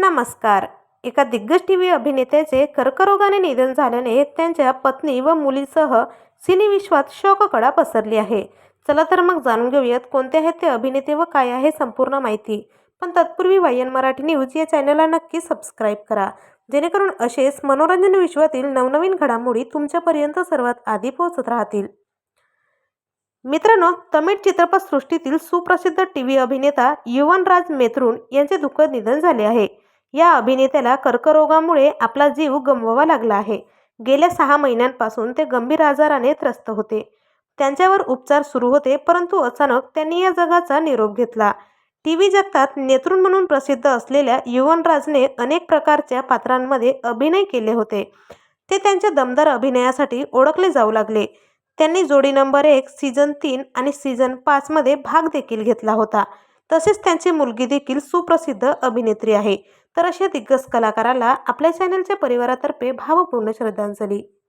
नमस्कार. एका दिग्गज टी व्ही अभिनेत्याचे कर्करोगाने निधन झाल्याने त्यांच्या पत्नी व मुलीसह सिनेविश्वात शोककडा पसरली आहे. चला तर मग जाणून घेऊयात कोणते आहेत ते अभिनेते व काय आहे संपूर्ण माहिती. पण तत्पूर्वी वायन मराठी न्यूज या चॅनलला नक्की सबस्क्राईब करा. जेणेकरून असेच मनोरंजन विश्वातील नवनवीन घडामोडी तुमच्यापर्यंत सर्वात आधी पोहोचत राहतील. मित्रांनो तमिळ चित्रपटसृष्टीतील सुप्रसिद्ध टी व्ही अभिनेता युवनराज मेत्रून यांचे दुःखद निधन झाले आहे. या अभिनेत्याला कर्करोगामुळे आपला जीव गमवावा लागला आहे. गेल्या सहा महिन्यांपासून ते गंभीर आजाराने त्रस्त होते. त्यांच्यावर उपचार सुरू होते परंतु अचानक त्यांनी या जगाचा निरोप घेतला. टी व्ही जगतात नेतृन म्हणून प्रसिद्ध असलेल्या युवनराजने अनेक प्रकारच्या पात्रांमध्ये अभिनय केले होते. ते त्यांच्या दमदार अभिनयासाठी ओळखले जाऊ लागले. त्यांनी जोडी नंबर एक सीझन तीन आणि सीझन पाचमध्ये भाग देखील घेतला होता. तसेच त्यांची मुलगी देखील सुप्रसिद्ध अभिनेत्री आहे. तर अशा दिग्गज कलाकाराला आपल्या चॅनलच्या परिवारातर्फे भावपूर्ण श्रद्धांजली.